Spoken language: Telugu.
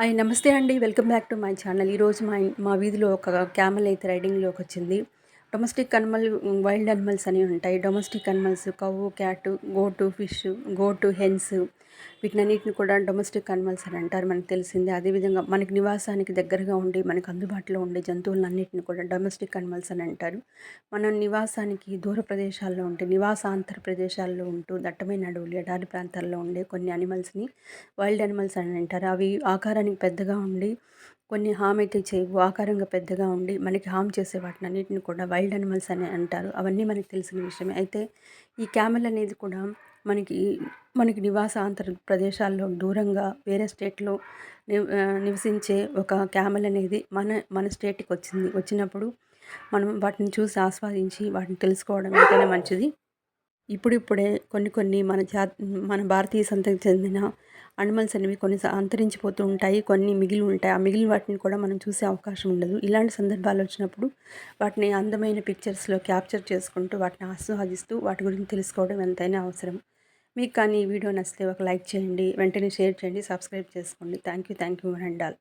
హాయ్ నమస్తే అండి. Welcome back to my channel. ఈరోజు మా మా వీధిలో ఒక క్యామెల్ అయితే రైడింగ్లోకి వచ్చింది. డొమెస్టిక్ అనిమల్ వైల్డ్ అనిమల్స్ అని ఉంటాయి. Domestic animals cow cat goat fish goat hens వీటినన్నిటిని కూడా డొమెస్టిక్ అనిమల్స్ అని అంటారు. మనకు తెలిసిందే. అదేవిధంగా మనకి నివాసానికి దగ్గరగా ఉండి మనకు అందుబాటులో ఉండే జంతువులన్నింటిని కూడా డొమెస్టిక్ అనిమల్స్ అని అంటారు. మనం నివాసానికి దూర ప్రదేశాల్లో ఉంటే నివాసాంతర ప్రదేశాల్లో ఉంటూ దట్టమైన అడవులు ఎడారి ప్రాంతాల్లో ఉండే కొన్ని అనిమల్స్ని వైల్డ్ అనిమల్స్ అని అంటారు. అవి ఆకారానికి పెద్దగా ఉండి కొన్ని హామ్ అయితే చేయవు. ఆకారంగా పెద్దగా ఉండి మనకి హామ్ చేసే వాటిని అన్నిటిని కూడా వైల్డ్ అనిమల్స్ అని అంటారు. అవన్నీ మనకి తెలిసిన విషయమే. అయితే ఈ క్యామెల్ అనేది కూడా మనకి మనకి నివాసాంతర ప్రదేశాల్లో దూరంగా వేరే స్టేట్లో నివసించే ఒక క్యామెల్ అనేది మన మన స్టేట్కి వచ్చింది. వచ్చినప్పుడు మనం వాటిని చూసి ఆస్వాదించి వాటిని తెలుసుకోవడం ఎంతైనా మంచిది. ఇప్పుడిప్పుడే కొన్ని కొన్ని మన జా మన భారతీయ సంతతికి చెందిన అనిమల్స్ అనేవి కొన్ని అంతరించిపోతూ ఉంటాయి కొన్ని మిగిలి ఉంటాయి. ఆ మిగిలిన వాటిని కూడా మనం చూసే అవకాశం ఉండదు. ఇలాంటి సందర్భాలు వచ్చినప్పుడు వాటిని అందమైన పిక్చర్స్లో క్యాప్చర్ చేసుకుంటూ వాటిని ఆస్వాదిస్తూ వాటి గురించి తెలుసుకోవడం ఎంతైనా అవసరం. మీకు కానీ ఈ వీడియో నచ్చితే ఒక లైక్ చేయండి వెంటనే షేర్ చేయండి సబ్స్క్రైబ్ చేసుకోండి. Thank you thank you and all